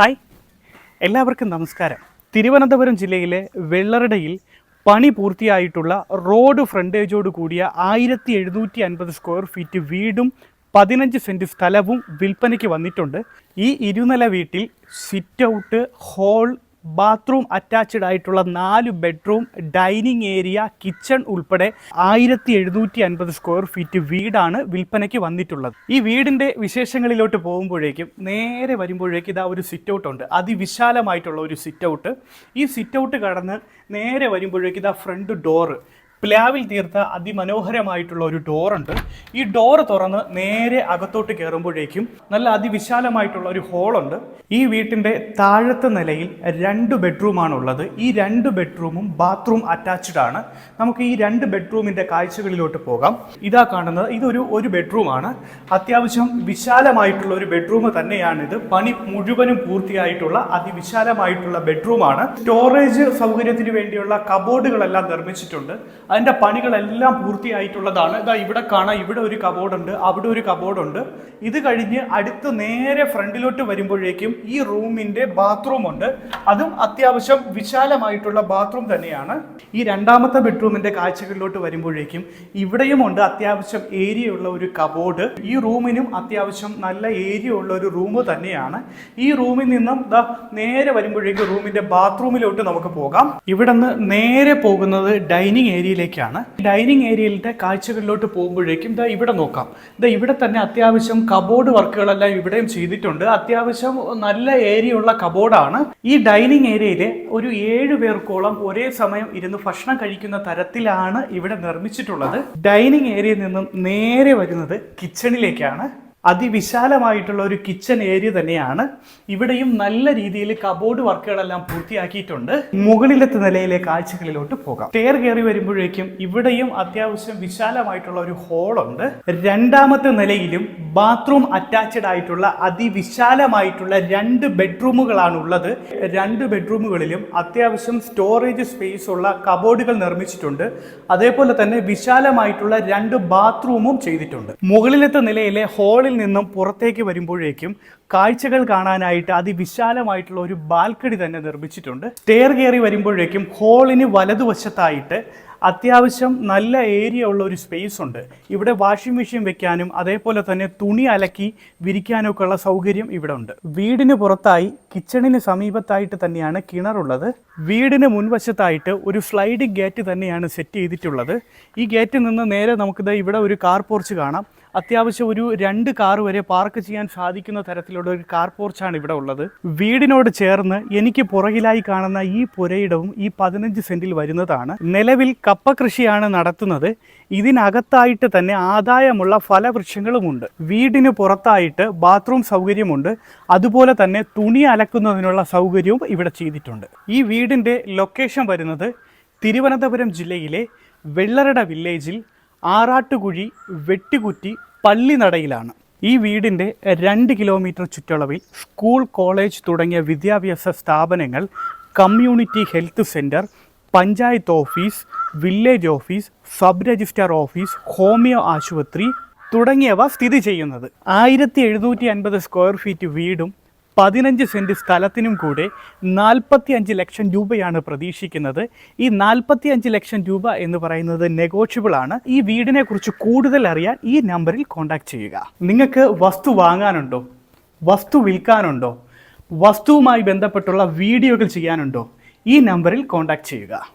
Hi. എല്ലാവർക്കും നമസ്കാരം. തിരുവനന്തപുരം ജില്ലയിലെ വെള്ളറടയിൽ പണി പൂർത്തിയായിട്ടുള്ള റോഡ് ഫ്രണ്ടേജോട് കൂടിയ ആയിരത്തി എഴുന്നൂറ്റി അൻപത് സ്ക്വയർ ഫീറ്റ് വീടും പതിനഞ്ച് സെന്റ് സ്ഥലവും വിൽപ്പനയ്ക്ക് വന്നിട്ടുണ്ട്. ഈ ഇരുനില വീട്ടിൽ sit out hall bathroom attached ആയിട്ടുള്ള നാല് ബെഡ്റൂം ഡൈനിങ് ഏരിയ കിച്ചൺ ഉൾപ്പെടെ ആയിരത്തി എഴുന്നൂറ്റി അൻപത് സ്ക്വയർ ഫീറ്റ് വീടാണ് വിൽപ്പനയ്ക്ക് വന്നിട്ടുള്ളത്. ഈ വീടിന്റെ വിശേഷങ്ങളിലോട്ട് പോകുമ്പോഴേക്കും നേരെ വരുമ്പോഴേക്കും ഇതാ ഒരു സിറ്റ് ഔട്ട് ഉണ്ട്. അതിവിശാലമായിട്ടുള്ള ഒരു സിറ്റ് ഔട്ട് ഈ സിറ്റ് ഔട്ട് കടന്ന് നേരെ വരുമ്പോഴേക്കും ഇതാ ഫ്രണ്ട് ഡോറ് പ്ലാവിൽ തീർത്ത അതിമനോഹരമായിട്ടുള്ള ഒരു ഡോറുണ്ട്. ഈ ഡോർ തുറന്ന് നേരെ അകത്തോട്ട് കയറുമ്പോഴേക്കും നല്ല അതിവിശാലമായിട്ടുള്ള ഒരു ഹോളുണ്ട്. ഈ വീട്ടിന്റെ താഴത്തെ നിലയിൽ രണ്ട് ബെഡ്റൂമാണ് ഉള്ളത് ഈ രണ്ട് ബെഡ്റൂമും ബാത്റൂം അറ്റാച്ച്ഡ് ആണ്. നമുക്ക് ഈ രണ്ട് ബെഡ്റൂമിന്റെ കാഴ്ചകളിലോട്ട് പോകാം. ഇതാ കാണുന്നത് ഇതൊരു ഒരു ബെഡ്റൂമാണ്. അത്യാവശ്യം വിശാലമായിട്ടുള്ള ഒരു ബെഡ്റൂം തന്നെയാണിത്. പണി മുഴുവനും പൂർത്തിയായിട്ടുള്ള അതിവിശാലമായിട്ടുള്ള ബെഡ്റൂമാണ്. സ്റ്റോറേജ് സൗകര്യത്തിന് വേണ്ടിയുള്ള കബോർഡുകളെല്ലാം നിർമ്മിച്ചിട്ടുണ്ട്. അതിന്റെ പണികളെല്ലാം പൂർത്തിയായിട്ടുള്ളതാണ്. ഇതാ ഇവിടെ കാണാം ഇവിടെ ഒരു കബോർഡുണ്ട് അവിടെ ഒരു കബോർഡുണ്ട് ഇത് കഴിഞ്ഞ് അടുത്ത് നേരെ ഫ്രണ്ടിലോട്ട് വരുമ്പോഴേക്കും ഈ റൂമിന്റെ ബാത്റൂം ഉണ്ട്. അതും അത്യാവശ്യം വിശാലമായിട്ടുള്ള ബാത്റൂം തന്നെയാണ്. ഈ രണ്ടാമത്തെ ബെഡ്റൂമിന്റെ കാഴ്ചകളിലോട്ട് വരുമ്പോഴേക്കും ഇവിടെയും ഉണ്ട് അത്യാവശ്യം ഏരിയയുള്ള ഒരു കബോർഡ് ഈ റൂമിനും അത്യാവശ്യം നല്ല ഏരിയ ഉള്ള ഒരു റൂം തന്നെയാണ്. ഈ റൂമിൽ നിന്നും ദാ നേരെ വരുമ്പോഴേക്കും റൂമിന്റെ ബാത്റൂമിലോട്ട് നമുക്ക് പോകാം. ഇവിടെ നിന്ന് നേരെ പോകുന്നത് ഡൈനിങ് ഏരിയയിലേക്കാണ് ഡൈനിങ് ഏരിയയിലെ കാഴ്ചകളിലോട്ട് പോകുമ്പോഴേക്കും ഇതാ ഇവിടെ നോക്കാം. ഇതാ ഇവിടെ തന്നെ അത്യാവശ്യം കബോർഡ് വർക്കുകളെല്ലാം ഇവിടെയും ചെയ്തിട്ടുണ്ട്. അത്യാവശ്യം നല്ല ഏരിയ ഉള്ള കബോർഡാണ് ഈ ഡൈനിങ് ഏരിയയിലെ ഒരു ഏഴ് പേർക്കോളം ഒരേ സമയം ഇരുന്ന് ഭക്ഷണം കഴിക്കുന്ന തരത്തിലാണ് ഇവിടെ നിർമ്മിച്ചിട്ടുള്ളത്. ഡൈനിങ് ഏരിയയിൽ നിന്നും നേരെ വരുന്നത് കിച്ചണിലേക്കാണ് അതിവിശാലമായിട്ടുള്ള ഒരു കിച്ചൺ ഏരിയ തന്നെയാണ്. ഇവിടെയും നല്ല രീതിയിൽ കബോർഡ് വർക്കുകളെല്ലാം പൂർത്തിയാക്കിയിട്ടുണ്ട്. മുകളിലത്തെ നിലയിലെ കാഴ്ചകളിലോട്ട് പോകാം. സ്റ്റെയർ കയറി വരുമ്പോഴേക്കും ഇവിടെയും അത്യാവശ്യം വിശാലമായിട്ടുള്ള ഒരു ഹോളുണ്ട് രണ്ടാമത്തെ നിലയിലും ബാത്റൂം അറ്റാച്ച്ഡ് ആയിട്ടുള്ള അതിവിശാലമായിട്ടുള്ള രണ്ട് ബെഡ്റൂമുകളാണ് ഉള്ളത് രണ്ട് ബെഡ്റൂമുകളിലും അത്യാവശ്യം സ്റ്റോറേജ് സ്പേസ് ഉള്ള കബോർഡുകൾ നിർമ്മിച്ചിട്ടുണ്ട്. അതേപോലെ തന്നെ വിശാലമായിട്ടുള്ള രണ്ട് ബാത്റൂമും ചെയ്തിട്ടുണ്ട്. മുകളിലത്തെ നിലയിലെ ഹാളിൽ നിന്നും പുറത്തേക്ക് വരുമ്പോഴേക്കും കാഴ്ചകൾ കാണാനായിട്ട് അതിവിശാലമായിട്ടുള്ള ഒരു ബാൽക്കണി തന്നെ നിർമ്മിച്ചിട്ടുണ്ട്. സ്റ്റെയർ കയറി വരുമ്പോഴേക്കും ഹാളിന് വലതുവശത്തായിട്ട് അത്യാവശ്യം നല്ല ഏരിയ ഉള്ള ഒരു സ്പേസ് ഉണ്ട്. ഇവിടെ വാഷിംഗ് മെഷീൻ വെക്കാനും അതേപോലെ തന്നെ തുണി അലക്കി വിരിക്കാനൊക്കെ ഉള്ള സൗകര്യം ഇവിടെ ഉണ്ട്. വീടിന് പുറത്തായി കിച്ചണിന് സമീപത്തായിട്ട് തന്നെയാണ് കിണറുള്ളത്. വീടിന് മുൻവശത്തായിട്ട് ഒരു സ്ലൈഡിംഗ് ഗേറ്റ് തന്നെയാണ് സെറ്റ് ചെയ്തിട്ടുള്ളത്. ഈ ഗേറ്റിൽ നിന്ന് നേരെ നമുക്കിത് ഇവിടെ ഒരു കാർ പോർച്ച് കാണാം. അത്യാവശ്യം ഒരു രണ്ട് കാർ വരെ പാർക്ക് ചെയ്യാൻ സാധിക്കുന്ന തരത്തിലുള്ള ഒരു കാർ പോർച്ചാണ് ഇവിടെ ഉള്ളത്. വീടിനോട് ചേർന്ന് എനിക്ക് പുറകിലായി കാണുന്ന ഈ പുരയിടവും ഈ പതിനഞ്ച് സെന്റിൽ വരുന്നതാണ്. നിലവിൽ കപ്പ കൃഷിയാണ് നടത്തുന്നത്. ഇതിനകത്തായിട്ട് തന്നെ ആദായമുള്ള ഫലവൃക്ഷങ്ങളുമുണ്ട്. വീടിന് പുറത്തായിട്ട് ബാത്റൂം സൗകര്യമുണ്ട്. അതുപോലെ തന്നെ തുണി അലക്കുന്നതിനുള്ള സൗകര്യവും ഇവിടെ ചെയ്തിട്ടുണ്ട്. ഈ വീടിന്റെ ലൊക്കേഷൻ വരുന്നത് തിരുവനന്തപുരം ജില്ലയിലെ വെള്ളറട വില്ലേജിൽ ആറാട്ടുകുഴി വെട്ടുകുറ്റി പള്ളിനടയിലാണ്. ഈ വീടിന്റെ രണ്ട് കിലോമീറ്റർ ചുറ്റളവിൽ സ്കൂൾ കോളേജ് തുടങ്ങിയ വിദ്യാഭ്യാസ സ്ഥാപനങ്ങൾ community health centre panchayat office village office sub registrar office homeo ആശുപത്രി തുടങ്ങിയവ സ്ഥിതി ചെയ്യുന്നത്. ആയിരത്തി എഴുന്നൂറ്റി അൻപത് സ്ക്വയർ ഫീറ്റ് വീടും പതിനഞ്ച് സെന്റ് സ്ഥലത്തിനും കൂടെ നാൽപ്പത്തി അഞ്ച് ലക്ഷം രൂപയാണ് പ്രതീക്ഷിക്കുന്നത്. ഈ നാൽപ്പത്തി അഞ്ച് ലക്ഷം രൂപ എന്ന് പറയുന്നത് നെഗോഷ്യബിൾ ആണ്. ഈ വീടിനെ കുറിച്ച് കൂടുതൽ അറിയാൻ ഈ നമ്പറിൽ കോൺടാക്ട് ചെയ്യുക. നിങ്ങൾക്ക് വസ്തു വാങ്ങാനുണ്ടോ? വസ്തു വിൽക്കാനുണ്ടോ? വസ്തുവുമായി ബന്ധപ്പെട്ടുള്ള വീഡിയോകൾ ചെയ്യാനുണ്ടോ? ഈ നമ്പറിൽ കോൺടാക്ട് ചെയ്യുക.